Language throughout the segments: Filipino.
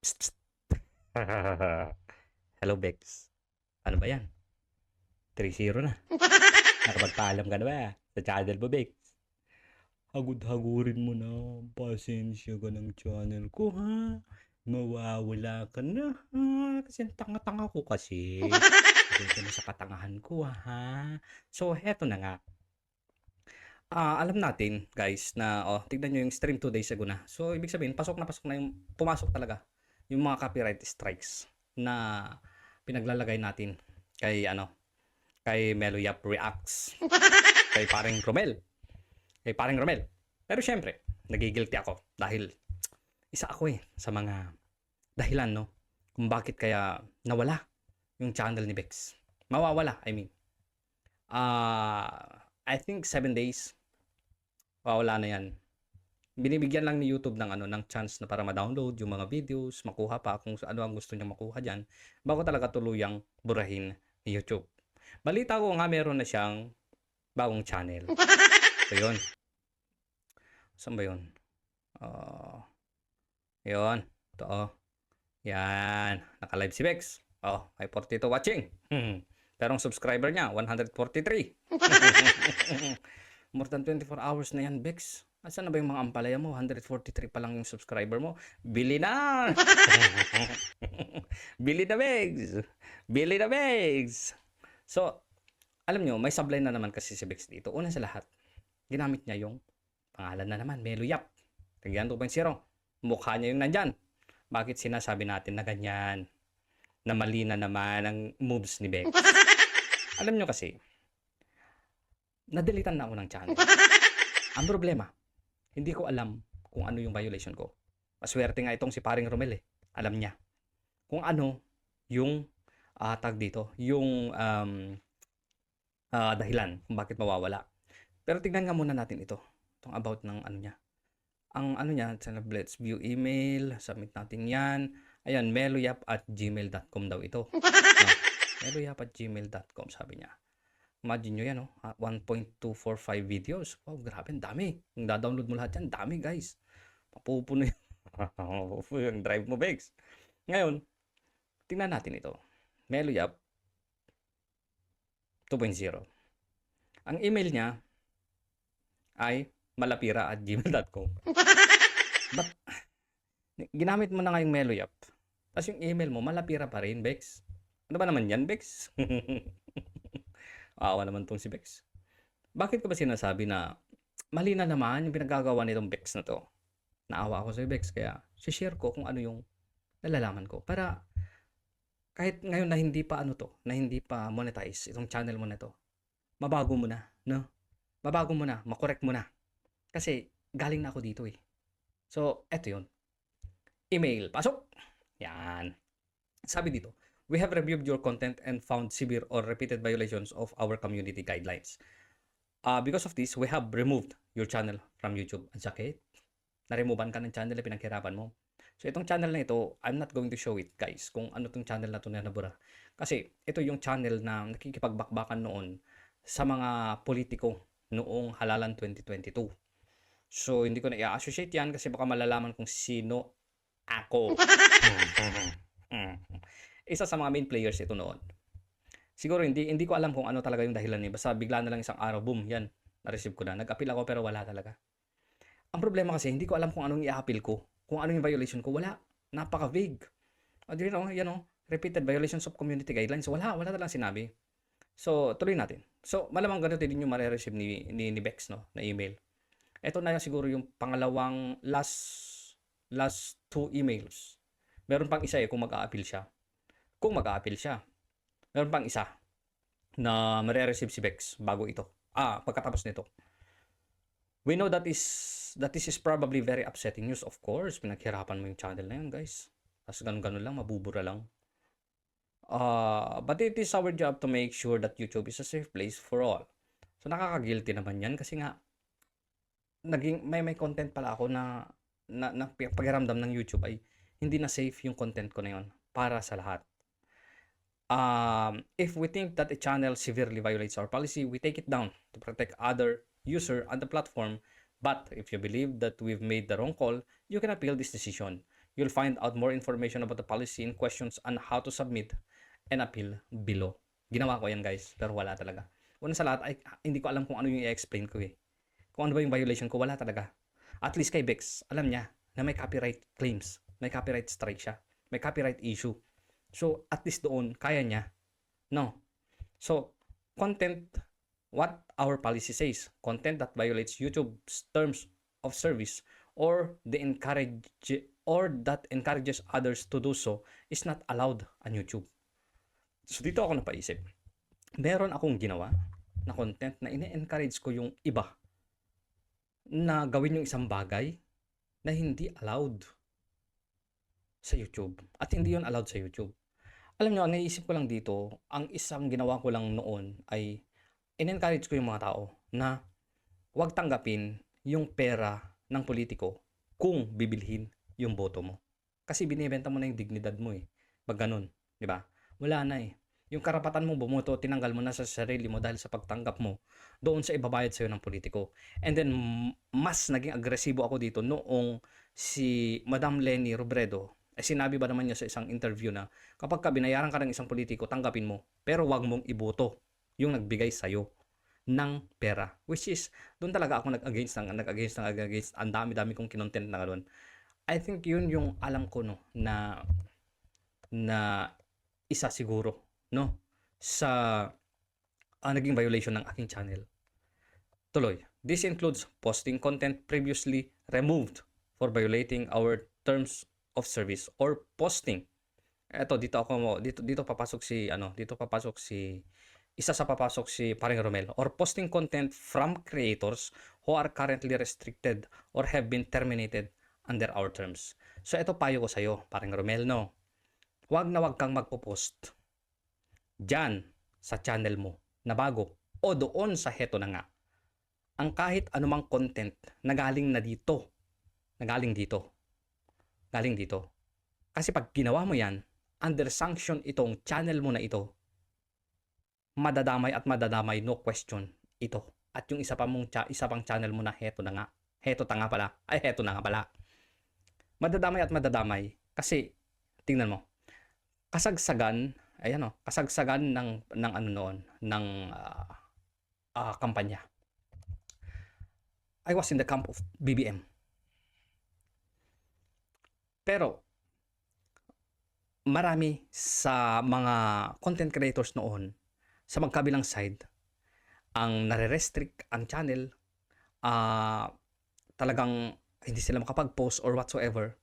Psst, psst. Hello, Bex. Ano ba yan? 3-0 na. Nakapagpaalam ka na ba sa channel mo, Bex? Hagod-hagurin mo na. Pasensya ka ng channel ko, ha? Mawawala ka na, ha? Kasi ang tanga-tanga ko kasi. Pasensya na sa katangahan ko, ha? So, heto na nga. Ah, alam natin, guys, na oh, tignan nyo yung stream 2 days ago na. So, ibig sabihin, pasok na pasok na yung pumasok talaga yung mga copyright strikes na pinaglalagay natin kay ano, kay Melo Yap Reacts, kay paring Romel. Kay paring Romel. Pero syempre, nagigilty ako dahil isa ako eh sa mga dahilan no kung bakit kaya nawala yung channel ni Bex. Mawawala, I mean. Ah, I think 7 days wala na yan. Binibigyan lang ni YouTube ng ano ng chance na para ma-download yung mga videos, makuha pa kung ano ang gusto niya makuha diyan bago talaga tuluyang burahin ni YouTube. Balita ko nga meron na siyang bagong channel. So yun. Saan ba yun? Uh, yun. Ito oh. Yan. Naka-live si Bex. Oh, may 42 watching. Pero ang subscriber niya, 143. More than 24 hours na yan, Bex. Asan na ba yung mga ampalaya mo? 143 pa lang yung subscriber mo. Bili na! Bili na, Bex! Bili na, Bex! So, alam nyo, may sablay na naman kasi si Bex dito. Una sa lahat, ginamit niya yung pangalan na naman, Melo Yap. Tigyan 2.0. Mukha niya yung nandyan. Bakit sinasabi natin na ganyan? Na mali na naman ang moves ni Bex. alam nyo kasi, nadelitan na ako ng channel. Ang problema, hindi ko alam kung ano yung violation ko. Maswerte nga itong si paring Romel eh. Alam niya. Kung ano yung uh, tag dito, yung um, uh, dahilan kung bakit mawawala. Pero tignan nga muna natin ito. Itong about ng ano niya. Ang ano niya, let's view email, submit natin yan. Ayan, meloyap at gmail.com daw ito. No, meloyap at gmail.com sabi niya. Imagine nyo yan, oh. 1.245 videos. Wow, grabe, ang dami. Kung da-download mo lahat yan, dami guys. Mapupuno yun. yung drive mo, Bex. Ngayon, tingnan natin ito. Meloyap 2.0. Ang email niya ay malapira at gmail.com. But, ginamit mo na nga yung Meloyap. Tapos yung email mo, malapira pa rin, Bex. Ano ba naman yan, Bex? Awa naman tong si Bex. Bakit ko ba sinasabi na mali na naman yung pinagagawa nitong Bex na to? Naawa ako sa Bex kaya share ko kung ano yung nalalaman ko para kahit ngayon na hindi pa ano to, na hindi pa monetize itong channel mo na to, mabago mo na, no? Mabago mo na, makorek mo na. Kasi galing na ako dito eh. So, eto yun. Email, pasok! Yan. Sabi dito, We have reviewed your content and found severe or repeated violations of our community guidelines. Uh, because of this, we have removed your channel from YouTube. Ang sakit. Na-removean ka ng channel na pinaghirapan mo. So, itong channel na ito, I'm not going to show it, guys, kung ano itong channel na ito na nabura. Kasi, ito yung channel na nakikipagbakbakan noon sa mga politiko noong halalan 2022. So, hindi ko na i-associate yan kasi baka malalaman kung sino ako isa sa mga main players ito noon. Siguro hindi hindi ko alam kung ano talaga yung dahilan niya. Basta bigla na lang isang araw, boom, yan. Na-receive ko na. Nag-appeal ako pero wala talaga. Ang problema kasi, hindi ko alam kung anong i-appeal ko. Kung ano yung violation ko. Wala. Napaka-vague. O, di know, yan o. Repeated violations of community guidelines. Wala. Wala talagang sinabi. So, tuloy natin. So, malamang ganito din yung mare-receive ni, ni, ni Bex, no? Na email. Ito na siguro yung pangalawang last last two emails. Meron pang isa eh kung mag-a-appeal siya kung mag-a-appeal siya. Meron pang isa na mare-receive si Bex bago ito. Ah, pagkatapos nito. We know that is that this is probably very upsetting news. Of course, pinaghirapan mo yung channel na yun, guys. Tapos ganun-ganun lang, mabubura lang. Uh, but it is our job to make sure that YouTube is a safe place for all. So nakaka-guilty naman yan kasi nga naging may may content pala ako na na, na pagiramdam ng YouTube ay hindi na safe yung content ko na yon para sa lahat um, if we think that a channel severely violates our policy, we take it down to protect other user on the platform. But if you believe that we've made the wrong call, you can appeal this decision. You'll find out more information about the policy and questions on how to submit and appeal below. Ginawa ko yan guys, pero wala talaga. Una sa lahat, ay, hindi ko alam kung ano yung i-explain ko eh. Kung ano ba yung violation ko, wala talaga. At least kay Bex, alam niya na may copyright claims, may copyright strike siya, may copyright issue. So, at least doon, kaya niya. No. So, content, what our policy says, content that violates YouTube's terms of service or the encourage or that encourages others to do so is not allowed on YouTube. So dito ako napaisip. Meron akong ginawa na content na ine-encourage ko yung iba na gawin yung isang bagay na hindi allowed sa YouTube. At hindi yon allowed sa YouTube. Alam nyo, ang naisip ko lang dito, ang isang ginawa ko lang noon ay in-encourage ko yung mga tao na huwag tanggapin yung pera ng politiko kung bibilhin yung boto mo. Kasi binibenta mo na yung dignidad mo eh. Pag ganun, di ba? Wala na eh. Yung karapatan mong bumoto, tinanggal mo na sa sarili mo dahil sa pagtanggap mo doon sa ibabayad sa'yo ng politiko. And then, mas naging agresibo ako dito noong si Madam Lenny Robredo, eh, sinabi ba naman niya sa isang interview na kapag ka binayaran ka ng isang politiko, tanggapin mo, pero wag mong iboto yung nagbigay sa'yo ng pera. Which is, doon talaga ako nag-against ng nag-against ng nag-against. Ang dami-dami kong kinontent na gano'n. I think yun yung alam ko no na na isa siguro no sa ah, naging violation ng aking channel. Tuloy. This includes posting content previously removed for violating our terms of service or posting. Eto dito ako mo dito dito papasok si ano, dito papasok si isa sa papasok si Paring Romel or posting content from creators who are currently restricted or have been terminated under our terms. So ito payo ko sa iyo, Paring Romel, no. Huwag na huwag kang magpo-post diyan sa channel mo na bago o doon sa heto na nga. Ang kahit anumang content na galing na dito, na galing dito, galing dito. Kasi pag ginawa mo yan, under sanction itong channel mo na ito, madadamay at madadamay no question ito. At yung isa pa mong cha- isa pang channel mo na heto na nga. Heto ta nga pala. Ay heto na nga pala. Madadamay at madadamay kasi tingnan mo. Kasagsagan, ayan oh, kasagsagan ng ng ano noon, ng ah, ah, kampanya. I was in the camp of BBM. Pero marami sa mga content creators noon sa magkabilang side ang nare-restrict ang channel ah talagang hindi sila makapag-post or whatsoever.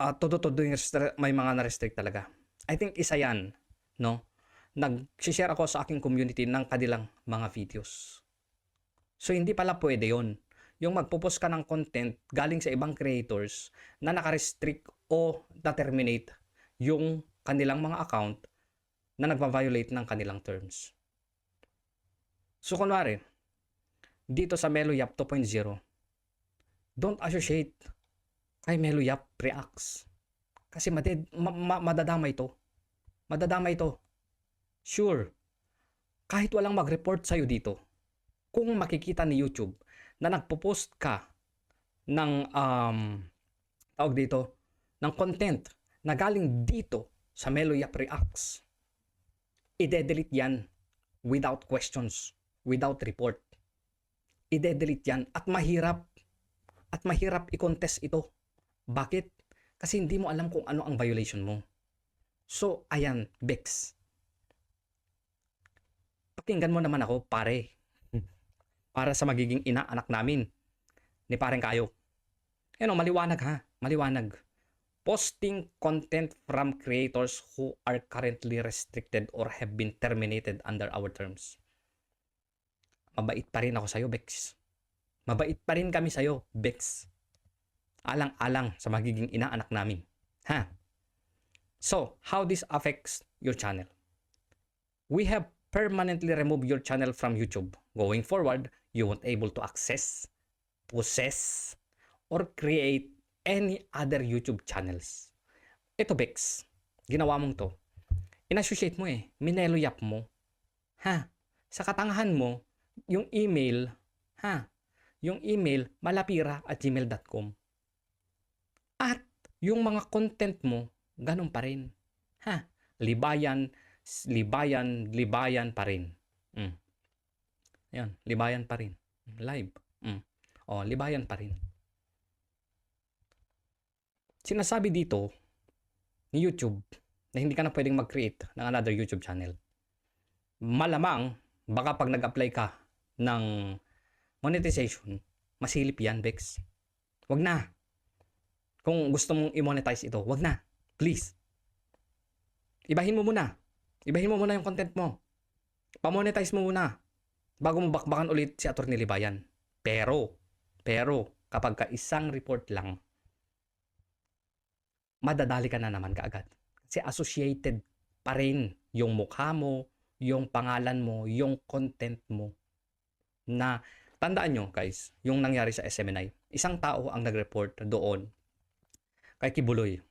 Uh, todo-todo yung may mga na-restrict talaga. I think isa yan no? Nag-share ako sa aking community ng kanilang mga videos. So hindi pala pwede yon yung magpo-post ka ng content galing sa ibang creators na naka-restrict o na-terminate yung kanilang mga account na nagva-violate ng kanilang terms. So kunwari, dito sa MeloYap 2.0, don't associate kay MeloYap Reacts. Kasi maded, ma- ma- madadamay to. Madadamay to. Sure, kahit walang mag-report sa'yo dito, kung makikita ni YouTube na nagpo-post ka ng um, tawag dito, ng content na galing dito sa MeloYap Reacts, ide-delete yan without questions, without report. Ide-delete yan at mahirap at mahirap i-contest ito. Bakit? Kasi hindi mo alam kung ano ang violation mo. So, ayan, Bex. Pakinggan mo naman ako, pare. Para sa magiging ina anak namin ni pareng kayo. Yan o, maliwanag ha. Maliwanag posting content from creators who are currently restricted or have been terminated under our terms. Mabait pa rin ako sa'yo, Bex. Mabait pa rin kami sa'yo, Bex. Alang-alang sa magiging inaanak namin. Ha? So, how this affects your channel? We have permanently removed your channel from YouTube. Going forward, you won't able to access, possess, or create any other YouTube channels. Ito, Bex. Ginawa mong to. In-associate mo eh. Mineloyap mo. Ha? Sa katangahan mo, yung email, ha? Yung email, malapira at gmail.com. At yung mga content mo, ganun pa rin. Ha? Libayan, libayan, libayan pa rin. Mm. Yan, libayan pa rin. Live. Mm. O, libayan pa rin. Sinasabi dito ni YouTube na hindi ka na pwedeng mag-create ng another YouTube channel. Malamang, baka pag nag-apply ka ng monetization, masilip yan, Bex. Wag na. Kung gusto mong i-monetize ito, wag na. Please. Ibahin mo muna. Ibahin mo muna yung content mo. Pa-monetize mo muna. Bago mo bakbakan ulit si Atty. Libayan. Pero, pero, kapag ka isang report lang, madadali ka na naman kaagad. Kasi associated pa rin yung mukha mo, yung pangalan mo, yung content mo. Na, tandaan nyo guys, yung nangyari sa SMNI. Isang tao ang nag-report doon kay Kibuloy.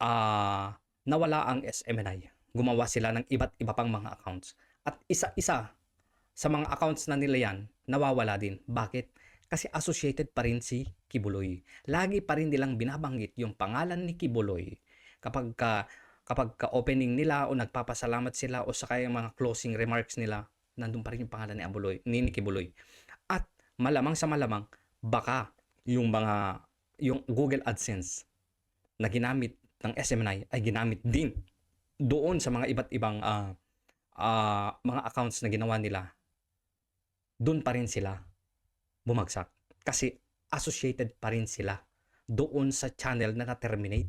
Ah, nawala ang SMNI. Gumawa sila ng iba't iba pang mga accounts. At isa-isa sa mga accounts na nila yan, nawawala din. Bakit? Kasi associated pa rin si Kibuloy. Lagi pa rin nilang binabanggit yung pangalan ni Kibuloy kapag ka, kapag ka opening nila o nagpapasalamat sila o sa kaya mga closing remarks nila, nandun pa rin yung pangalan ni, Abuloy, ni, ni Kibuloy. At malamang sa malamang, baka yung mga yung Google AdSense na ginamit ng SMNI ay ginamit din doon sa mga iba't ibang ah, ah, mga accounts na ginawa nila. Doon pa rin sila bumagsak kasi associated pa rin sila doon sa channel na na-terminate.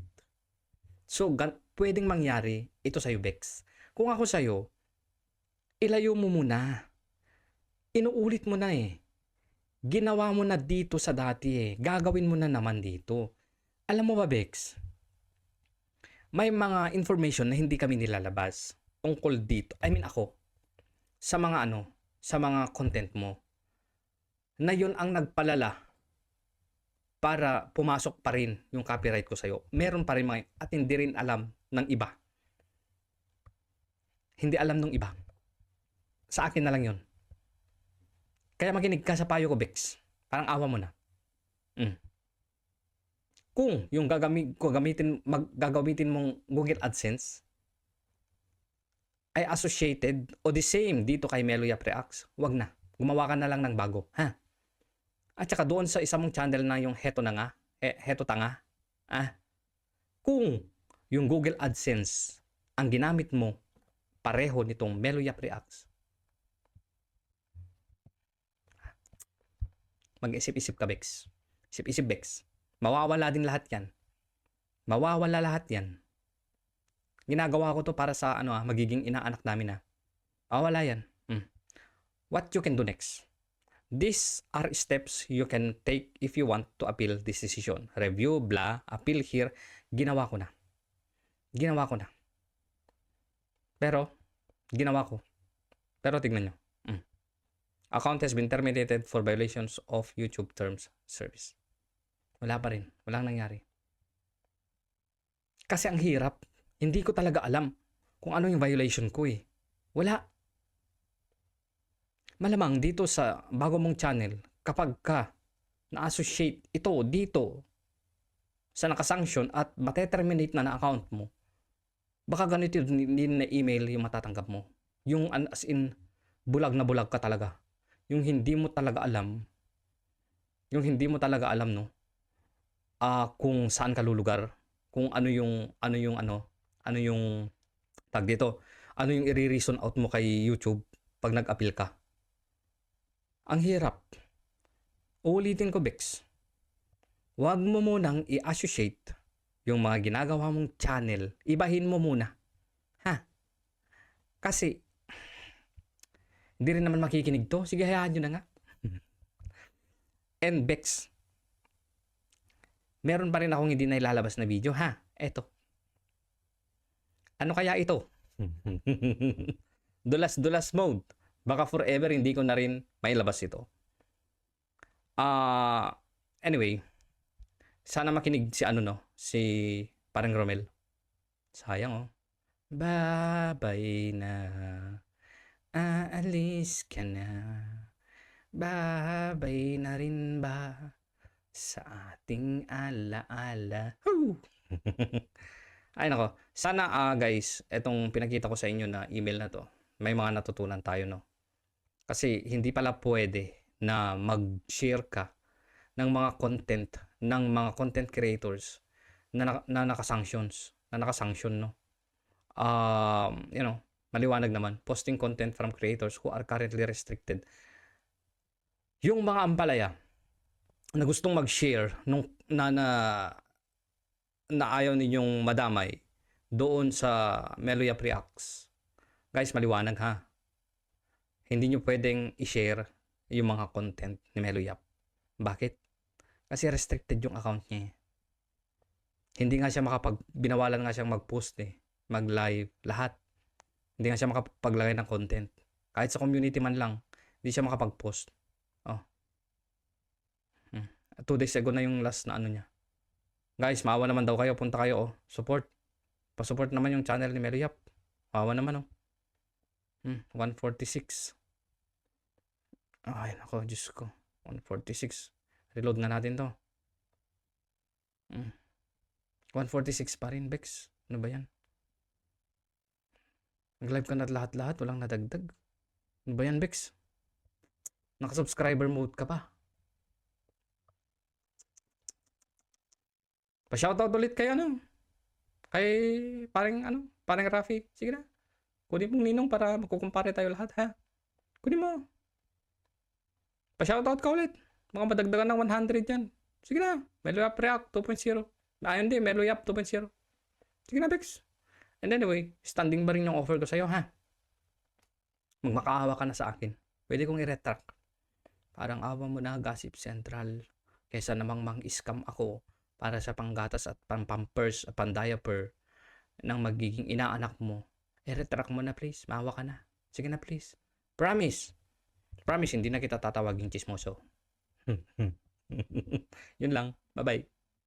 So, gan- pwedeng mangyari ito sa'yo, Bex. Kung ako sa'yo, ilayo mo muna. Inuulit mo na eh. Ginawa mo na dito sa dati eh. Gagawin mo na naman dito. Alam mo ba, Bex? May mga information na hindi kami nilalabas tungkol dito. I mean ako. Sa mga ano, sa mga content mo. Na yun ang nagpalala para pumasok pa rin yung copyright ko sa'yo. Meron pa rin mga at hindi rin alam ng iba. Hindi alam ng iba. Sa akin na lang yun. Kaya makinig ka sa payo ko, Bex. Parang awa mo na. Mm. Kung yung gagami, gagamitin, mag, gagamitin mong Google AdSense ay associated o the same dito kay Melo Yap Reacts, wag na. Gumawa ka na lang ng bago. Ha? At saka doon sa isa mong channel na yung heto na nga, eh, heto tanga, ah, kung yung Google AdSense ang ginamit mo pareho nitong Melo Yap Reacts, mag-isip-isip ka, Bex. Isip-isip, Bex. Mawawala din lahat yan. Mawawala lahat yan. Ginagawa ko to para sa ano ah, magiging inaanak namin ah. Mawawala yan. Mm. What you can do next? These are steps you can take if you want to appeal this decision. Review, blah, appeal here. Ginawa ko na. Ginawa ko na. Pero, ginawa ko. Pero tignan nyo. Mm. Account has been terminated for violations of YouTube Terms Service. Wala pa rin. Walang nangyari. Kasi ang hirap. Hindi ko talaga alam kung ano yung violation ko eh. Wala. Malamang dito sa bago mong channel, kapag ka na-associate ito dito sa nakasanction at mateterminate na na account mo, baka ganito din na email yung matatanggap mo. Yung as in, bulag na bulag ka talaga. Yung hindi mo talaga alam, yung hindi mo talaga alam, no? Ah, kung saan ka lulugar, kung ano yung, ano yung, ano, ano yung, tag dito, ano yung i-reason out mo kay YouTube pag nag-appeal ka. Ang hirap. Uulitin ko, Bex. Huwag mo munang i-associate yung mga ginagawa mong channel. Ibahin mo muna. Ha? Kasi, hindi rin naman makikinig to. Sige, hayaan nyo na nga. And Bex, meron pa rin akong hindi na ilalabas na video, ha? Eto. Ano kaya ito? Dulas-dulas mode. Baka forever hindi ko na rin mailabas ito. Ah, anyway, sana makinig si ano no, si parang Romel. Sayang oh. Babay na. Aalis ka na. Babay na rin ba? sa ating alaala. Woo! Ay nako, sana ah, guys, etong pinakita ko sa inyo na email na to, may mga natutunan tayo no. Kasi hindi pala pwede na mag-share ka ng mga content ng mga content creators na, na, na naka-sanctions, na naka-sanction no. Um, you know, maliwanag naman, posting content from creators who are currently restricted. Yung mga ampalaya na gustong mag-share nung na, na na ayaw ninyong madamay doon sa Meloya Reacts. Guys, maliwanag ha. Hindi nyo pwedeng i-share yung mga content ni Meloyap. Bakit? Kasi restricted yung account niya. eh. Hindi nga siya makapag, binawalan nga siyang mag-post eh. Mag-live, lahat. Hindi nga siya makapaglagay ng content. Kahit sa community man lang, hindi siya makapag-post. Oh. Hmm. Two days ago na yung last na ano niya. Guys, maawa naman daw kayo. Punta kayo, oh. Support. Pa-support naman yung channel ni Meryap. Maawa naman, oh. Hmm, 146. Ay, nako, Diyos ko. 146. Reload nga natin to. Hmm. 146 pa rin, Bex. Ano ba yan? Nag-live ka na lahat-lahat. Walang nadagdag. Ano ba yan, Bex? Naka-subscriber mode ka pa. Pa-shoutout ulit kay ano? Kay parang ano? Parang Rafi. Sige na. Kunin mong ninong para magkukumpare tayo lahat ha. Kunin mo. Pa-shoutout ka ulit. Mga madagdagan ng 100 yan. Sige na. Meloyap React 2.0. Ah, hindi. Meloyap 2.0. Sige na, Bex. And anyway, standing ba rin yung offer ko sa'yo, ha? Magmakaawa ka na sa akin. Pwede kong i-retract. Parang awa mo na, Gossip Central. Kesa namang mang-scam ako para sa panggatas at pang-pampers at pang-diaper ng magiging inaanak mo. I-retract mo na, please. Maawa ka na. Sige na, please. Promise. Promise, hindi na kita tatawaging chismoso. Yun lang. Bye-bye.